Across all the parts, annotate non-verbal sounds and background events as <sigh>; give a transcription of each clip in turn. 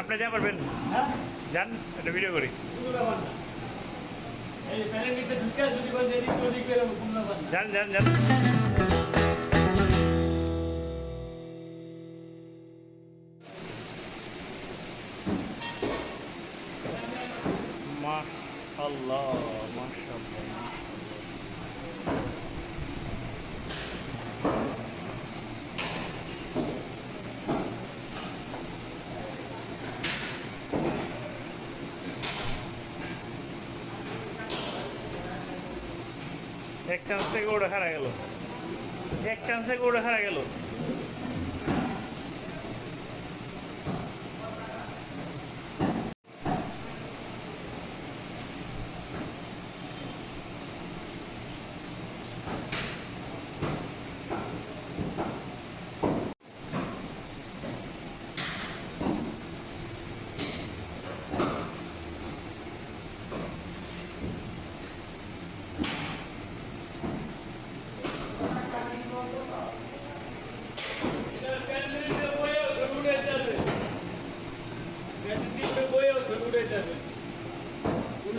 আপনি যা পারবেন যান একটা ভিডিও করি। কোনো ব্যাপার না এই প্যানেল নিচে ঢুকে যদি কোনো এদিক ওদিক বেরোবো কোনো ব্যাপার না যান যান যান মাশাল্লাহ মাশাল্লাহ এক চান্স থেকে ওটা হারা গেল। এক চান্স থেকে ওটা হারা গেল।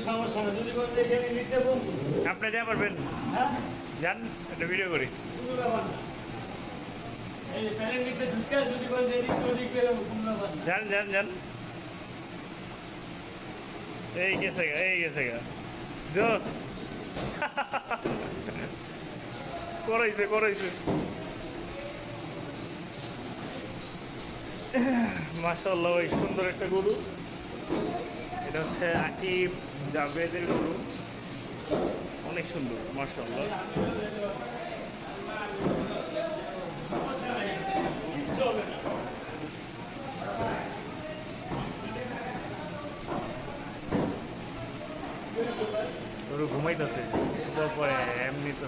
সমস্যা না যদি কোনো এখানে নিচে বন্ধু। আপনি যা পারবেন হ্যাঁ? যান একটা ভিডিও করি। কোনো ব্যাপার না। এই প্যানেল নিচে ঢুকে যদি কোনো এদিক ওদিক বেরোবো কোনো ব্যাপার না। যান যান যান। এই গেছে গা এই গেছে গা। জোস। <laughs> করাইছে করাইছে। মাসাল্লাহ ওই সুন্দর একটা গরু। এটা হচ্ছে আকিব জাভেদের গরু। অনেক সুন্দর না গরু ঘুমাইতেছে পরে এমনি তো